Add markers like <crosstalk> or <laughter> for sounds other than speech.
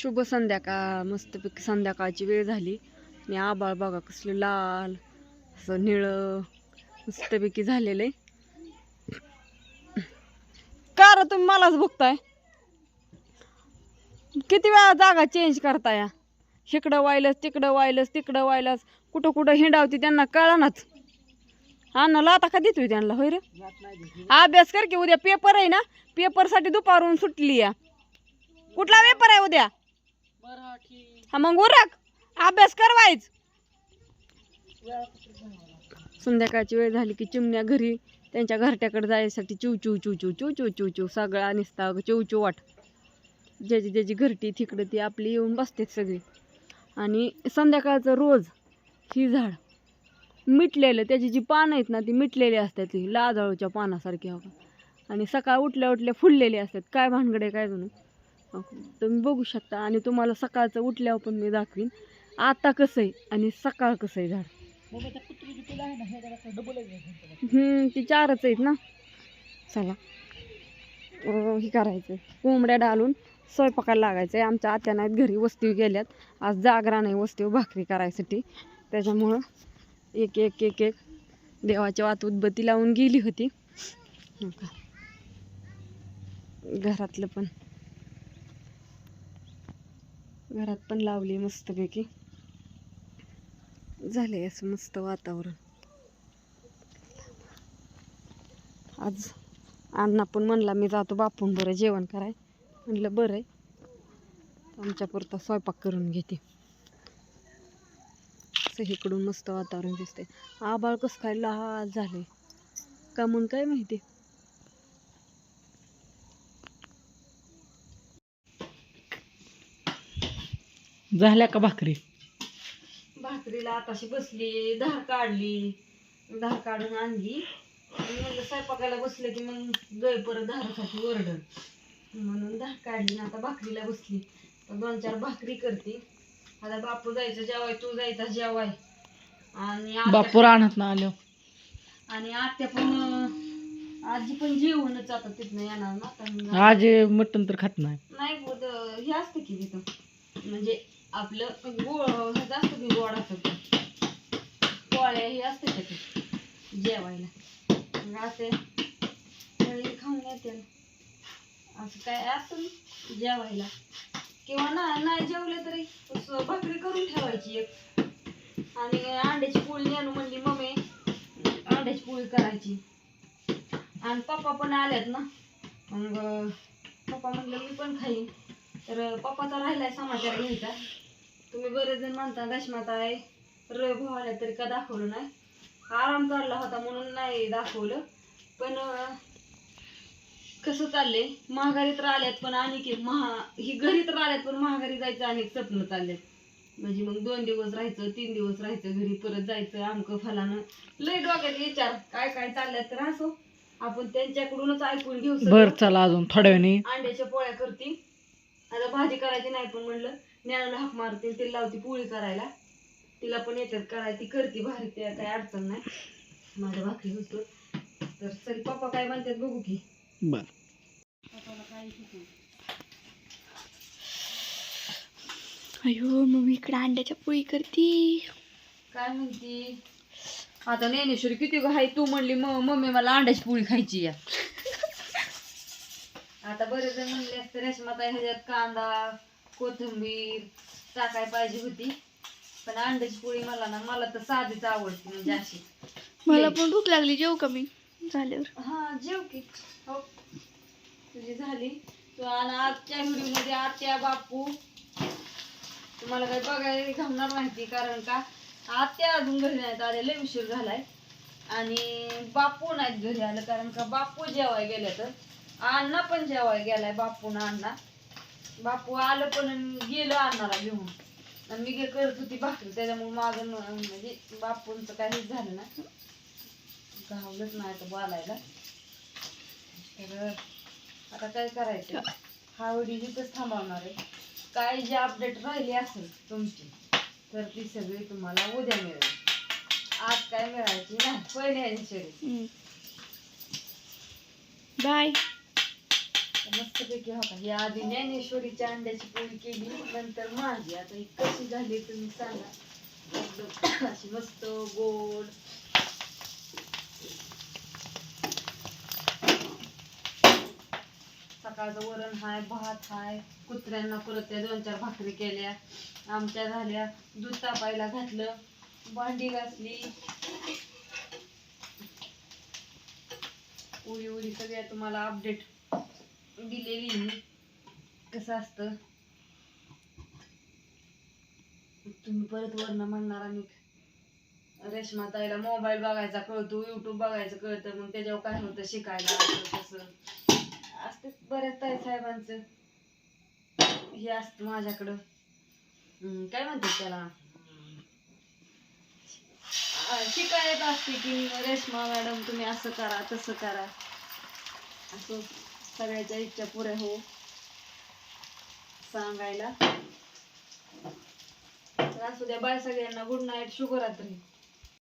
शुभ संध्याकाळ मस्तपैकी संध्याकाळची वेळ झाली. आणि आबाळ बघा कसलं लाल असं निळं मस्तपैकी झालेलं आहे. का रे तुम्ही मलाच बघताय? किती वेळा जागा चेंज करताय? इकडं वायलंच तिकडं वायलंच तिकडं वायलंच कुठं कुठं हिंडावती त्यांना कळनाच हा ना लाता का देतोय त्यांना? होय रे. अभ्यास कर की उद्या पेपर आहे ना? पेपरसाठी दुपारून सुटली या. कुठला पेपर आहे उद्या? हा मग उरक. अभ्यास करवायच संध्याकाळची वेळ झाली की चिमण्या घरी त्यांच्या घरट्याकडे जायसाठी चिव चिव चिव चिव चिव चिव चिव चिव सगळा निसता चिव चिव वाट. ज्याची ज्याची घरटी तिकडं ती आपली येऊन बसतात सगळी. आणि संध्याकाळचं रोज ही झाड मिटलेलं त्याची जी पानं आहेत ना ती मिटलेली असतात ती लाजाळूच्या पानासारखी हो का आणि सकाळ उठल्या उठल्या फुललेली असतात. काय भानगडे काय जणू तुम्ही बघू शकता आणि तुम्हाला सकाळचं उठल्यावर पण मी दाखवीन. आता कसं आहे आणि सकाळ कसं आहे झाड? हम्म ती चारच आहेत ना. चला. हे करायचं कोंबड्या डालून स्वयंपाकाला लागायचं आहे आमच्या आत्या नाहीत घरी वस्तीवर गेल्यात. आज जागरा नाही वस्तीवर भाकरी करायसाठी. त्याच्यामुळं एक एक एक एक देवाच्या वात उदबत्ती लावून गेली होती. घरातलं पण. घरात पण लावली मस्तपैकी. झाले असं मस्त वातावरण. आज अण्णा पण म्हणला मी जातो बापून बरं जेवण कराय. म्हणलं बरं आहे आमच्यापुरता स्वयंपाक करून घेते. असं इकडून मस्त वातावरण दिसते आबाळ कसं काय लहान झाले का म्हणून काय माहिती? झाल्या का भाकरी? भाकरीला आताशी बसली धार काढली धार काढून आणली. आणि म्हणलं स्वयंपाकाला बसलं की मग गय परत धारासाठी ओरडल म्हणून धार काढली आणि आता भाकरीला बसली. तर दोन चार भाकरी करते. आता बापू जायचं जेवाय तू जायचा जेवाय. आणि बापूर आणत ना आलो आणि आत्या पण आजी पण जेवणच आता तिथनं येणार ना आज मटण तर खात नाही. नाही हे असतं की तिथं. म्हणजे आपलं गोळ ह्याचं असतं की गोड असतं पोळ्या हे असते त्याच्यात जेवायला. मग असे खाऊन येते. असं काय असतं जेवायला. किंवा ना नाही जेवले तरी भाकरी करून ठेवायची एक. आणि अंड्याची पोळी नेणू म्हणली मम्मी अंड्याची पोळी करायची. आणि पप्पा पण आल्यात ना. मग पप्पा म्हणलं मी पण खाईन. तर पप्पाचा राहिलाय समाचार घ्यायचा. तुम्ही बरेच जण म्हणता दशमात आहे रवी आल्या तरी का दाखवलं नाही? आराम काढला होता म्हणून नाही दाखवलं. पण कसं चाललंय? महागारी तर आल्यात पण आणि की महा ही घरी तर आल्यात पण महागारी जायचं आणि स्वप्न चाललेत म्हणजे मग दोन दिवस राहायचं तीन दिवस राहायचं घरी परत जायचं आमकं फलानं. लय डोक्यात विचार काय काय चालल्यात तर असो. आपण त्यांच्याकडूनच ऐकून घेऊ. बर चला अजून थोड्या वेळाने. अंड्याच्या पोळ्या करते आता भाजी करायची नाही पण म्हणलं ज्ञानाला हाक मारते तिला लावती पोळी करायला. तिला पण येतात करायला ती करते भारी त्या काही अडचण नाही. माझ्या भाकरी होतो. तर तरी पप्पा काय म्हणतात बघू की. बर. पप्पाला काय शिकवू? अयो मम्मी इकडे अंड्याच्या पोळी करती. काय म्हणती? आता ज्ञानेश्वरी किती ग हाय तू म्हणली म मम्मी मला अंड्याची पोळी खायची या <laughs> आता बरेच जण म्हणले असते रेशमाता ह्याच्यात कांदा कोथिंबीर टाकाय पाहिजे होती. पण अंड्याची पोळी मला ना मला तर साधीच आवडते म्हणजे अशी. मला पण भूक लागली जेव कमी झाल्यावर. हा जेव की. हो. तुझी झाली. तू आणि आजच्या व्हिडिओमध्ये आत्या बापू. तुम्हाला काही बघायला घालणार माहिती कारण का? आत्या अजून घरी नाहीत आले लय उशीर झालाय. आणि बापू नाहीत घरी आलं कारण का? बापू जेवाय गेले तर. अण्णा पण जेवाय गेलाय बापू ना अण्णा. बापू आलं पण आणि गेलं आणणारा घेऊन. आणि मी काय करत होती भाकरी त्याच्यामुळे माझं न- म्हणजे बापूंचं काहीच झालं ना. घावलंच नाही तर बोलायला. तर आता काय करायचं? हा व्हिडिओ इथंच थांबवणार आहे. काय जे अपडेट राहिली असेल तुमची तर ती सगळी तुम्हाला उद्या मिळेल. आज काय मिळायची नाही पहिले शरीर बाय मस्तपैकी हो का ही आधी ज्ञानेश्वरीच्या अंड्याची पोळी केली नंतर माझी. आता ही कशी झाली तुम्ही सांगा. एकदम अशी मस्त गोड. सकाळचं वरण हाय भात हाय. कुत्र्यांना परत त्या दोन चार भाकरी केल्या. आमच्या झाल्या. दूध तापायला घातलं. भांडी घासली. उडी उडी सगळ्या तुम्हाला अपडेट दिलेली मी कसं असतं? तुम्ही परत वर्ण म्हणणार आणि रेशमा ताईला मोबाईल बघायचा कळतो युट्यूब बघायचं कळतं मग त्याच्यावर काय होतं शिकायला असं तसं. असते बऱ्याच ताई साहेबांचं. हे असतं माझ्याकडं. काय म्हणतात त्याला? शिकायला शिकायत असते की रेशमा मॅडम तुम्ही असं करा तसं करा. असं. सगळ्याच्या इच्छा पुऱ्या हो. सांगायला. तर असू द्या बाय सगळ्यांना गुड नाईट शुभरात्री.